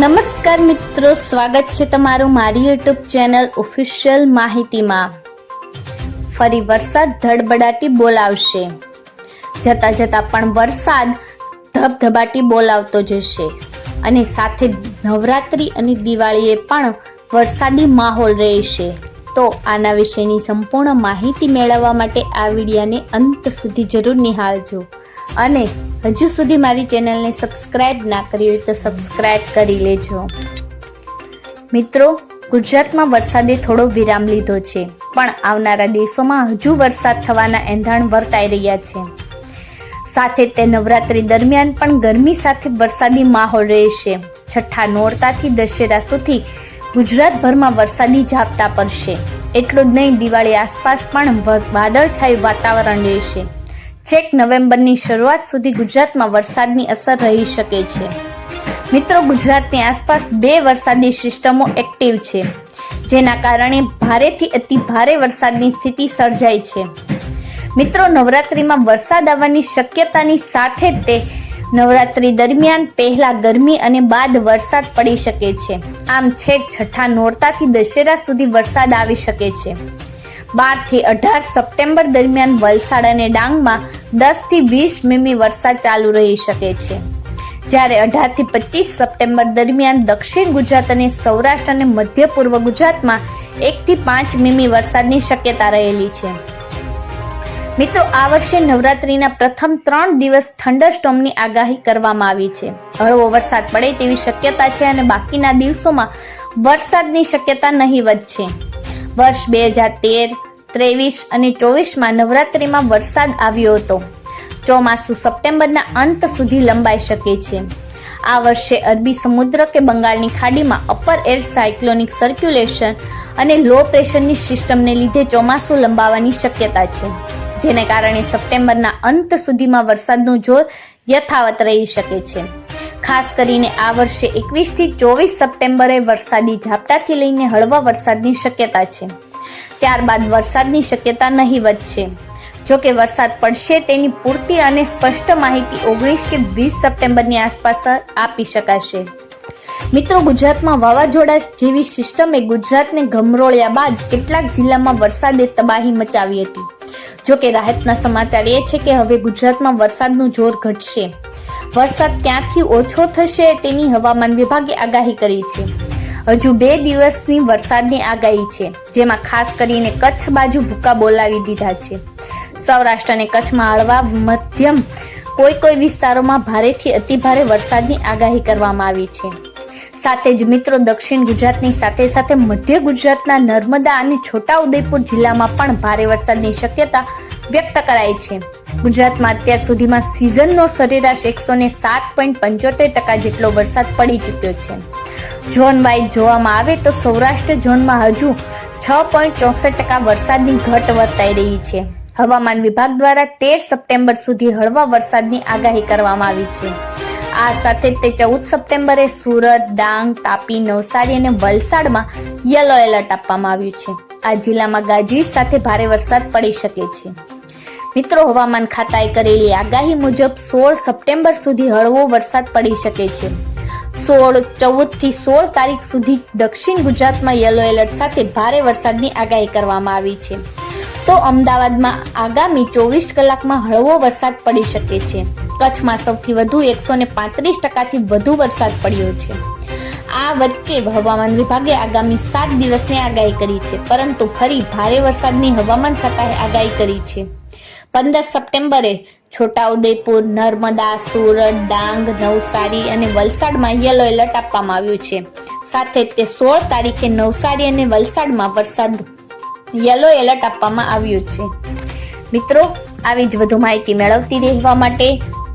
નમસ્કાર મિત્રો, સ્વાગત છે તમારું મારી યુટ્યુબ ચેનલ ઓફિશિયલ માહિતીમાં. ફરી વરસાદ ધડબડાટી બોલાવશે. જતા જતા પણ વરસાદ ધબધબાટી બોલાવતો જશે. અને સાથે નવરાત્રી અને દિવાળીએ પણ વરસાદી માહોલ રહેશે. તો આના વિશેની સંપૂર્ણ માહિતી મેળવવા માટે આ વિડીયાને અંત સુધી જરૂર નિહાળજો. અને હજુ સુધી મારી ચેનલને સબસ્ક્રાઇબ ના કરી હોય તો સબસ્ક્રાઇબ કરી લેજો. મિત્રો, ગુજરાતમાં વરસાદે થોડો વિરામ લીધો છે, પણ આવનારા દિવસોમાં હજુ વરસાદ થવાના એંધાણ વર્તાઈ રહ્યા છે. સાથે તે નવરાત્રી દરમિયાન પણ ગરમી સાથે વરસાદી માહોલ રહેશે. છઠ્ઠા નોરતાથી દશેરા સુધી ગુજરાતભરમાં વરસાદી ઝાપટા પડશે. એટલું જ નહીં, દિવાળી આસપાસ પણ વાદળછાયું વાતાવરણ રહેશે. છેક નવેમ્બરની શરૂઆત સુધી ગુજરાતમાં વરસાદની અસર રહી શકે છે. મિત્રો, ગુજરાતની આસપાસ બે વરસાદી સિસ્ટમો એક્ટિવ છે, જેના કારણે ભારેથી અતિ ભારે વરસાદની સ્થિતિ સર્જાય છે. મિત્રો, નવરાત્રિમાં વરસાદ આવવાની શક્યતાની સાથે તે નવરાત્રી દરમિયાન પહેલા ગરમી અને બાદ વરસાદ પડી શકે છે. આમ છેક છઠ્ઠા નોરતાથી દશેરા સુધી વરસાદ આવી શકે છે. બારથી અઢાર સપ્ટેમ્બર દરમિયાન વલસાડ અને ડાંગમાં દસથી વીસ મીમી વરસાદ ચાલુ રહી શકે છે. જ્યારે અઢારથી પચીસ સપ્ટેમ્બર દરમિયાન દક્ષિણ ગુજરાત અને સૌરાષ્ટ્ર અને મધ્ય પૂર્વ ગુજરાતમાં એકથી પાંચ મીમી વરસાદની શક્યતા રહેલી છે. મિત્રો, આ વર્ષે નવરાત્રીના પ્રથમ ત્રણ દિવસ થંડરસ્ટોમની આગાહી કરવામાં આવી છે. હળવો વરસાદ પડે તેવી શક્યતા છે અને બાકીના દિવસોમાં વરસાદની શક્યતા નહીવત છે. વર્ષ બે હજાર તેર ત્રેવીસ અને ચોવીસમાં નવરાત્રિમાં વરસાદ આવ્યો હતો. ચોમાસું સપ્ટેમ્બરના અંત સુધી લંબાઈ શકે છે. આ વર્ષે અરબી સમુદ્ર કે બંગાળની ખાડીમાં અપર એર સાયક્લોનિક સર્ક્યુલેશન અને લો પ્રેશરની સિસ્ટમને લીધે ચોમાસું લંબાવાની શક્યતા છે. જેને કારણે સપ્ટેમ્બરના અંત સુધીમાં વરસાદનું જોર યથાવત રહી શકે છે. ખાસ કરીને આ વર્ષે એકવીસથી ચોવીસ સપ્ટેમ્બરે વરસાદી ઝાપટાથી લઈને હળવા વરસાદની શક્યતા છે. ત્યારબાદ વરસાદની શક્યતા નહીવત છે. જો કે વરસાદ પડશે તેની પૂરતી અને સ્પષ્ટ માહિતી ઓગણીસ કે વીસ સપ્ટેમ્બરની આસપાસ આપી શકાશે. મિત્રો, ગુજરાતમાં વાવાઝોડા જેવી સિસ્ટમે ગુજરાતને ગમરોળ્યા બાદ કેટલાક જિલ્લામાં વરસાદે તબાહી મચાવી હતી. જો કે રાહતના સમાચાર એ છે કે હવે ગુજરાતમાં વરસાદનું જોર ઘટશે. વરસાદ ક્યાંથી ઓછો થશે તેની હવામાન વિભાગે આગાહી કરી છે. હજુ બે દિવસની વરસાદની આગાહી છે, જેમાં ખાસ કરીને કચ્છ બાજુ ભૂકા બોલાવી દીધા છે. સૌરાષ્ટ્ર અને કચ્છમાં હળવા મધ્યમ કોઈ કોઈ વિસ્તારોમાં ભારેથી અતિભારે વરસાદની આગાહી કરવામાં આવી છે. સાથે જ મિત્રો દક્ષિણ ગુજરાતની સાથે સાથે મધ્ય ગુજરાતના નર્મદા અને છોટાઉદેપુર જિલ્લામાં પણ ભારે વરસાદની શક્યતા વ્યક્ત કરાઈ છે. ગુજરાતમાં અત્યાર સુધીમાં સિઝનનો સરેરાશ એકસો ને સાત પોઈન્ટ પંચોતેર ટકા જેટલો વરસાદ પડી ચૂક્યો છે. ઝોન વાઇઝ જોવામાં આવે તો સૌરાષ્ટ્ર ઝોનમાં હજુ છ પોઈન્ટ ચોસઠ ટકા વરસાદની ઘટ વર્તાઈ રહી છે. હવામાન વિભાગ દ્વારા તેર સપ્ટેમ્બર સુધી હળવા વરસાદની આગાહી કરવામાં આવી છે. આ સાથે તે ચૌદ સપ્ટેમ્બરે સુરત, ડાંગ, તાપી, નવસારી અને વલસાડમાં યલો એલર્ટ આપવામાં આવ્યું છે. આ જિલ્લામાં ગાજવીજ સાથે ભારે વરસાદ પડી શકે છે. મિત્રો, હવામાન ખાતાએ કરેલી આગાહી મુજબ સોળ સપ્ટેમ્બર સુધી હળવો વરસાદ પડી શકે છે. સોળ, ચૌદથી સોળ તારીખ સુધી દક્ષિણ ગુજરાતમાં યલો એલર્ટ સાથે ભારે વરસાદની આગાહી કરવામાં આવી છે. તો અમદાવાદમાં આગામી ચોવીસ કલાકમાં હળવો વરસાદ પડી શકે છે. કચ્છમાં સૌથી વધુ એકસો ને પાંત્રીસ ટકાથી વધુ વરસાદ પડ્યો છે. આ વચ્ચે હવામાન વિભાગે આગામી સાત દિવસની આગાહી કરી છે, પરંતુ ફરી ભારે વરસાદની હવામાન ખાતાએ આગાહી કરી છે. પંદર સપ્ટેમ્બરે છોટાઉદેપુર, નર્મદા, સુરત, ડાંગ, નવસારી અને વલસાડમાં યલો એલર્ટ આપવામાં આવ્યું છે. સાથે તે સોળ તારીખે નવસારી અને વલસાડમાં વરસાદ યલો એલર્ટ આપવામાં આવ્યું છે. મિત્રો, આવી જ વધુ માહિતી મેળવતી રહેવા માટે